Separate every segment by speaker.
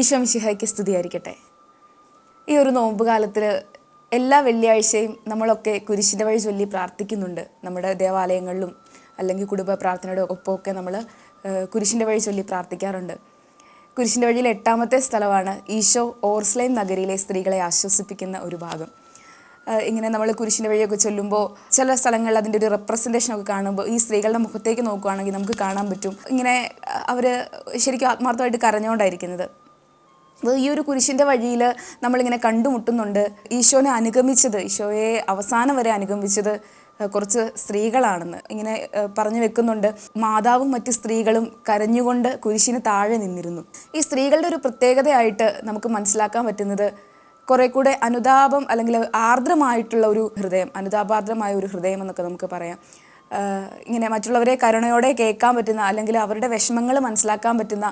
Speaker 1: ഈശോ മിശിഹായ്ക്ക് സ്തുതിയായിരിക്കട്ടെ. ഈ ഒരു നോമ്പ് കാലത്തിൽ എല്ലാ വെള്ളിയാഴ്ചയും നമ്മളൊക്കെ കുരിശിന്റെ വഴി ചൊല്ലി പ്രാർത്ഥിക്കുന്നുണ്ട്. നമ്മുടെ ദേവാലയങ്ങളിലും അല്ലെങ്കിൽ കുടുംബ പ്രാർത്ഥനയുടെ ഒപ്പമൊക്കെ നമ്മൾ കുരിശിന്റെ വഴി ചൊല്ലി പ്രാർത്ഥിക്കാറുണ്ട്. കുരിശിന്റെ വഴിയിൽ എട്ടാമത്തെ സ്ഥലമാണ് ഈശോ ഓർസ്ലൈം നഗരിയിലെ സ്ത്രീകളെ ആശ്വസിപ്പിക്കുന്ന ഒരു ഭാഗം. ഇങ്ങനെ നമ്മൾ കുരിശിന്റെ വഴിയൊക്കെ ചൊല്ലുമ്പോൾ ചില സ്ഥലങ്ങളിൽ അതിന്റെ ഒരു റെപ്രസെന്റേഷൻ ഒക്കെ കാണുമ്പോൾ ഈ സ്ത്രീകളുടെ മുഖത്തേക്ക് നോക്കുകയാണെങ്കിൽ നമുക്ക് കാണാൻ പറ്റും. ഇങ്ങനെ അവർ ശരിക്കും ആത്മാർത്ഥമായിട്ട് കരഞ്ഞുകൊണ്ടായിരിക്കുന്നത് ഈ ഒരു കുരിശിന്റെ വഴിയിൽ നമ്മളിങ്ങനെ കണ്ടുമുട്ടുന്നുണ്ട്. ഈശോനെ അനുഗമിച്ചത് ഈശോയെ അവസാനം വരെ അനുഗമിച്ചത് കുറച്ച് സ്ത്രീകളാണെന്ന് ഇങ്ങനെ പറഞ്ഞു വെക്കുന്നുണ്ട്. മാതാവും മറ്റ് സ്ത്രീകളും കരഞ്ഞുകൊണ്ട് കുരിശിന് താഴെ നിന്നിരുന്നു. ഈ സ്ത്രീകളുടെ ഒരു പ്രത്യേകതയായിട്ട് നമുക്ക് മനസ്സിലാക്കാൻ പറ്റുന്നത് കുറെ കൂടെ അനുതാപം അല്ലെങ്കിൽ ആർദ്രമായിട്ടുള്ള ഒരു ഹൃദയം അനുതാപാർദ്രമായ ഒരു ഹൃദയം എന്നൊക്കെ നമുക്ക് പറയാം. ഇങ്ങനെ മറ്റുള്ളവരെ കരുണയോടെ കേൾക്കാൻ പറ്റുന്ന അല്ലെങ്കിൽ അവരുടെ വിഷമങ്ങൾ മനസ്സിലാക്കാൻ പറ്റുന്ന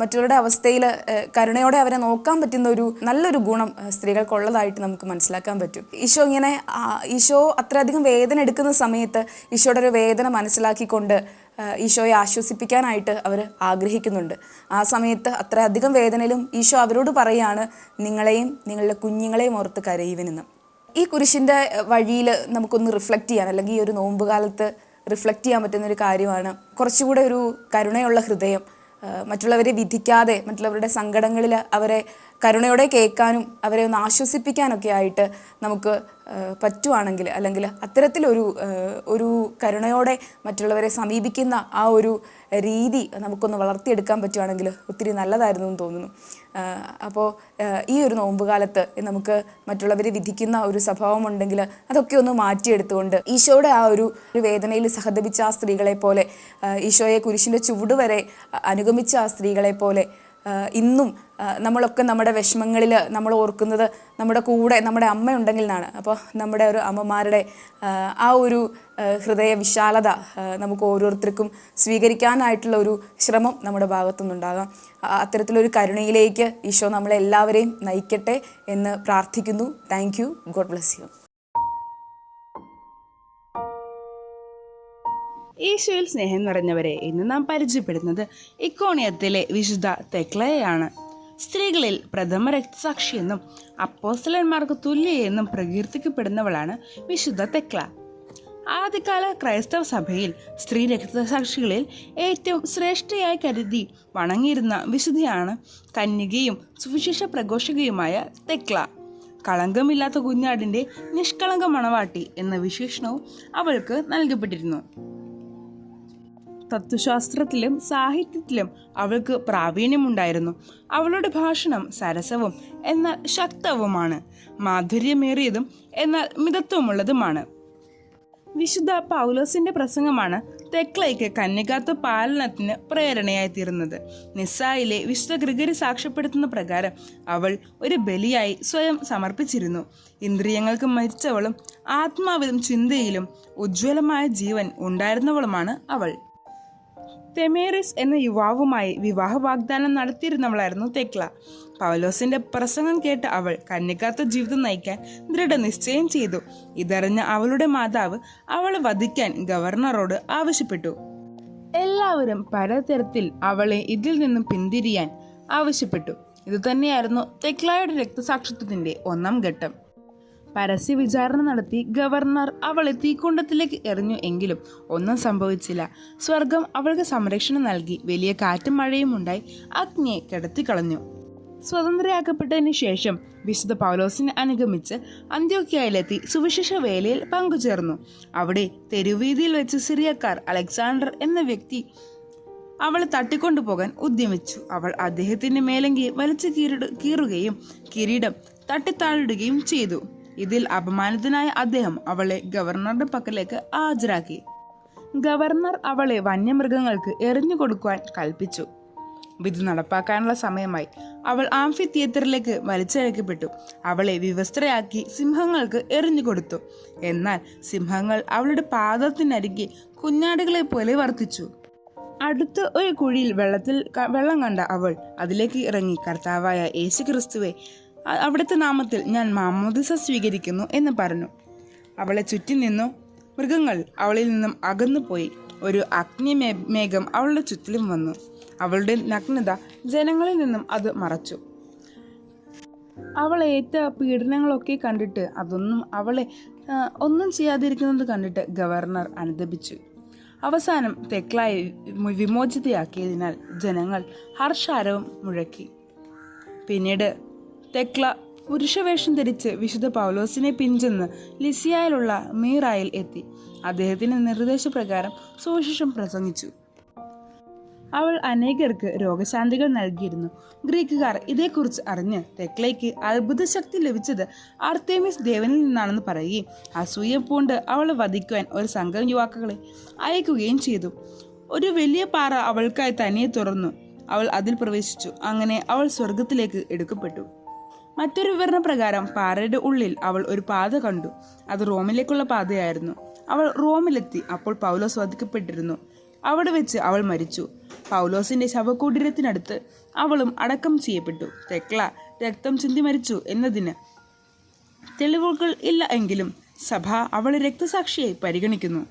Speaker 1: മറ്റുള്ളവരുടെ അവസ്ഥയിൽ കരുണയോടെ അവരെ നോക്കാൻ പറ്റുന്ന ഒരു നല്ലൊരു ഗുണം സ്ത്രീകൾക്കുള്ളതായിട്ട് നമുക്ക് മനസ്സിലാക്കാൻ പറ്റും. ഈശോ ഇങ്ങനെ ഈശോ അത്രയധികം വേദന എടുക്കുന്ന സമയത്ത് ഈശോയുടെ ഒരു വേദന മനസ്സിലാക്കിക്കൊണ്ട് ഈശോയെ ആശ്വസിപ്പിക്കാനായിട്ട് അവർ ആഗ്രഹിക്കുന്നുണ്ട്. ആ സമയത്ത് അത്രയധികം വേദനയിലും ഈശോ അവരോട് പറയാണ് നിങ്ങളെയും നിങ്ങളുടെ കുഞ്ഞുങ്ങളെയും ഓർത്ത് കരയുവനെന്ന് ഈ കുരിശിന്റെ വഴിയിൽ നമുക്കൊന്ന് റിഫ്ലക്റ്റ് ചെയ്യാൻ അല്ലെങ്കിൽ ഈ ഒരു നോമ്പ് കാലത്ത് റിഫ്ലക്റ്റ് ചെയ്യാൻ പറ്റുന്ന ഒരു കാര്യമാണ്. കുറച്ചുകൂടെ ഒരു കരുണയുള്ള ഹൃദയം മറ്റുള്ളവരെ വിധിക്കാതെ മറ്റുള്ളവരുടെ സങ്കടങ്ങളിൽ അവരെ കരുണയോടെ കേൾക്കാനും അവരെ ഒന്ന് ആശ്വസിപ്പിക്കാനൊക്കെ ആയിട്ട് നമുക്ക് പറ്റുവാണെങ്കിൽ അല്ലെങ്കിൽ അത്തരത്തിലൊരു ഒരു കരുണയോടെ മറ്റുള്ളവരെ സമീപിക്കുന്ന ആ ഒരു രീതി നമുക്കൊന്ന് വളർത്തിയെടുക്കാൻ പറ്റുവാണെങ്കിൽ ഒത്തിരി നല്ലതായിരുന്നു എന്ന് തോന്നുന്നു. അപ്പോൾ ഈ ഒരു നോമ്പ് കാലത്ത് നമുക്ക് മറ്റുള്ളവരെ വിധിക്കുന്ന ഒരു സ്വഭാവം ഉണ്ടെങ്കിൽ അതൊക്കെ ഒന്ന് മാറ്റിയെടുത്തുകൊണ്ട് ഈശോയുടെ ആ ഒരു വേദനയിൽ സഹതപിച്ച ആ സ്ത്രീകളെ പോലെ ഈശോയെ കുരിശിന്റെ ചുവട് വരെ അനുഗമിച്ച ആ സ്ത്രീകളെ പോലെ ഇന്നും നമ്മളൊക്കെ നമ്മുടെ വിഷമങ്ങളിൽ നമ്മൾ ഓർക്കുന്നത് നമ്മുടെ കൂടെ നമ്മുടെ അമ്മ ഉണ്ടെങ്കിൽ എന്നാണ്. അപ്പോൾ നമ്മുടെ ഒരു അമ്മമാരുടെ ആ, ഒരു ഹൃദയ വിശാലത നമുക്ക് ഓരോരുത്തർക്കും സ്വീകരിക്കാനായിട്ടുള്ള ഒരു ശ്രമം നമ്മുടെ ഭാഗത്തുനിന്നുണ്ടാകാം. അത്തരത്തിലൊരു കരുണയിലേക്ക് ഈശോ നമ്മളെ എല്ലാവരെയും നയിക്കട്ടെ എന്ന് പ്രാർത്ഥിക്കുന്നു. Thank you god bless you
Speaker 2: ഈശോയിൽ സ്നേഹം നിറഞ്ഞവരെ ഇന്ന് നാം പരിചയപ്പെടുന്നത് ഇക്കോണിയത്തിലെ വിശുദ്ധ തെക്ലയാണ് സ്ത്രീകളിൽ പ്രഥമ രക്തസാക്ഷിയെന്നും അപ്പോസ്തലന്മാർക്ക് തുല്യയെന്നും പ്രകീർത്തിക്കപ്പെടുന്നവളാണ് വിശുദ്ധ തെക്ല. ആദ്യകാല ക്രൈസ്തവ സഭയിൽ സ്ത്രീ രക്തസാക്ഷികളിൽ ഏറ്റവും ശ്രേഷ്ഠയായി കരുതി വണങ്ങിയിരുന്ന വിശുദ്ധയാണ് കന്യകയും സുവിശേഷ പ്രഘോഷകയുമായ തെക്ല. കളങ്കമില്ലാത്ത കുഞ്ഞാടിന്റെ നിഷ്കളങ്ക മണവാട്ടി എന്ന വിശേഷണവും അവൾക്ക് നൽകപ്പെട്ടിരുന്നു. തത്വശാസ്ത്രത്തിലും സാഹിത്യത്തിലും അവൾക്ക് പ്രാവീണ്യമുണ്ടായിരുന്നു. അവളുടെ ഭാഷണം സരസവും എന്നാൽ ശക്തവുമാണ്. മാധുര്യമേറിയതും എന്നാൽ മിതത്വമുള്ളതുമാണ്. വിശുദ്ധ പൗലോസിന്റെ പ്രസംഗമാണ് തെക്ലയ്ക്ക് കന്യകാത്വ പാലനത്തിന് പ്രേരണയായി തീരുന്നത് നിസ്സായിലെ വിശുദ്ധ ഗ്രിഗരി സാക്ഷ്യപ്പെടുത്തുന്ന പ്രകാരം അവൾ ഒരു ബലിയായി സ്വയം സമർപ്പിച്ചിരുന്നു. ഇന്ദ്രിയങ്ങൾക്ക് മരിച്ചവളും ആത്മാവിലും ചിന്തയിലും ഉജ്ജ്വലമായ ജീവൻ ഉണ്ടായിരുന്നവളുമാണ് അവൾ. തെമേറിസ് എന്ന യുവാവുമായി വിവാഹ വാഗ്ദാനം നടത്തിയിരുന്നവളായിരുന്നു തെക്ല. പൗലോസിന്റെ പ്രസംഗം കേട്ട് അവൾ കന്നിക്കാത്ത ജീവിതം നയിക്കാൻ ദൃഢനിശ്ചയം ചെയ്തു. ഇതറിഞ്ഞ അവളുടെ മാതാവ് അവളെ വധിക്കാൻ ഗവർണറോട് ആവശ്യപ്പെട്ടു. എല്ലാവരും പലതരത്തിൽ അവളെ ഇതിൽ നിന്നും പിന്തിരിയാൻ ആവശ്യപ്പെട്ടു. ഇതുതന്നെയായിരുന്നു തെക്ലായുടെ രക്തസാക്ഷിത്വത്തിന്റെ ഒന്നാം ഘട്ടം. പരസ്യ വിചാരണ നടത്തി ഗവർണർ അവളെ തീക്കുണ്ടത്തിലേക്ക് എറിഞ്ഞു എങ്കിലും ഒന്നും സംഭവിച്ചില്ല. സ്വർഗം അവൾക്ക് സംരക്ഷണം നൽകി. വലിയ കാറ്റും മഴയും ഉണ്ടായി. അഗ്നിയെ കിടത്തിക്കളഞ്ഞു സ്വതന്ത്രയാക്കപ്പെട്ടതിന് ശേഷം വിശുദ്ധ പൗലോസിനെ അനുഗമിച്ച് അന്ത്യോക്കിയയിലെത്തി സുവിശേഷ വേലയിൽ പങ്കുചേർന്നു. അവിടെ തെരുവീതിയിൽ വെച്ച് സിറിയക്കാർ അലക്സാണ്ടർ എന്ന വ്യക്തി അവളെ തട്ടിക്കൊണ്ടുപോകാൻ ഉദ്യമിച്ചു. അവൾ അദ്ദേഹത്തിന്റെ മേലങ്കി വലിച്ചു കീറുകയും കിരീടം തട്ടിത്താഴിടുകയും ചെയ്തു. ഇതിൽ അപമാനിതനായ അദ്ദേഹം അവളെ ഗവർണറുടെ പക്കലേക്ക് ഹാജരാക്കി. ഗവർണർ അവളെ വന്യമൃഗങ്ങൾക്ക് എറിഞ്ഞു കൊടുക്കുവാൻ കൽപ്പിച്ചു. വിധി നടപ്പാക്കാനുള്ള സമയമായി അവൾ ആംഫി തിയേറ്ററിലേക്ക് വലിച്ചഴക്കപ്പെട്ടു. അവളെ വിവസ്ത്രയാക്കി സിംഹങ്ങൾക്ക് എറിഞ്ഞു കൊടുത്തു. എന്നാൽ സിംഹങ്ങൾ അവളുടെ പാദത്തിനരികെ കുഞ്ഞാടുകളെ പോലെ വർത്തിച്ചു. അടുത്ത ഒരു കുഴിയിൽ വെള്ളത്തിൽ വെള്ളം കണ്ട അവൾ അതിലേക്ക് ഇറങ്ങി. കർത്താവായ യേശു ക്രിസ്തുവെ അവിടുത്തെ നാമത്തിൽ ഞാൻ മാമോദിസ സ്വീകരിക്കുന്നു എന്ന് പറഞ്ഞു. അവളെ ചുറ്റി നിന്നു. മൃഗങ്ങൾ അവളിൽ നിന്നും അകന്നുപോയി ഒരു അഗ്നി മേഘം അവളുടെ ചുറ്റിലും വന്നു. അവളുടെ നഗ്നത ജനങ്ങളിൽ നിന്നും അത് മറച്ചു. അവൾ ഏറ്റ പീഡനങ്ങളൊക്കെ കണ്ടിട്ട് അതൊന്നും അവളെ ഒന്നും ചെയ്യാതിരിക്കുന്നത് കണ്ടിട്ട് ഗവർണർ അനുദപിച്ചു. അവസാനം തെക്ലായി വിമോചിതയാക്കിയതിനാൽ ജനങ്ങൾ ഹർഷാരവം മുഴക്കി. പിന്നീട് തെക്ല പുരുഷവേഷം ധരിച്ച് വിശുദ്ധ പൗലോസിനെ പിഞ്ചെന്ന് ലിസിയായിലുള്ള മീറായിൽ എത്തി. അദ്ദേഹത്തിന്റെ നിർദ്ദേശപ്രകാരം സുവിശേഷം പ്രസംഗിച്ചു. അവൾ അനേകർക്ക് രോഗശാന്തികൾ നൽകിയിരുന്നു. ഗ്രീക്കുകാർ ഇതേക്കുറിച്ച് അറിഞ്ഞ് തെക്ലയ്ക്ക് അത്ഭുത ശക്തി ലഭിച്ചത് ആർത്തേമിസ് ദേവനിൽ നിന്നാണെന്ന് പറയുകയും അസൂയ പൂണ്ട് അവളെ വധിക്കുവാൻ ഒരു സംഘം യുവാക്കളെ അയക്കുകയും ചെയ്തു. ഒരു വലിയ പാറ അവൾക്കായി തനിയെ തുറന്നു. അവൾ അതിൽ പ്രവേശിച്ചു. അങ്ങനെ അവൾ സ്വർഗത്തിലേക്ക് എടുക്കപ്പെട്ടു. മറ്റൊരു വിവരണ പ്രകാരം പാറയുടെ ഉള്ളിൽ അവൾ ഒരു പാത കണ്ടു. അത് റോമിലേക്കുള്ള പാതയായിരുന്നു. അവൾ റോമിലെത്തി. അപ്പോൾ പൗലോസ് വധിക്കപ്പെട്ടിരുന്നു. അവിടെ വെച്ച് അവൾ മരിച്ചു. പൗലോസിന്റെ ശവകുടീരത്തിനടുത്ത് അവളും അടക്കം ചെയ്യപ്പെട്ടു. തെക്ല രക്തം ചിന്തി മരിച്ചു എന്നതിന് തെളിവുകൾ ഇല്ല എങ്കിലും സഭ അവളെ രക്തസാക്ഷിയായി പരിഗണിക്കുന്നു.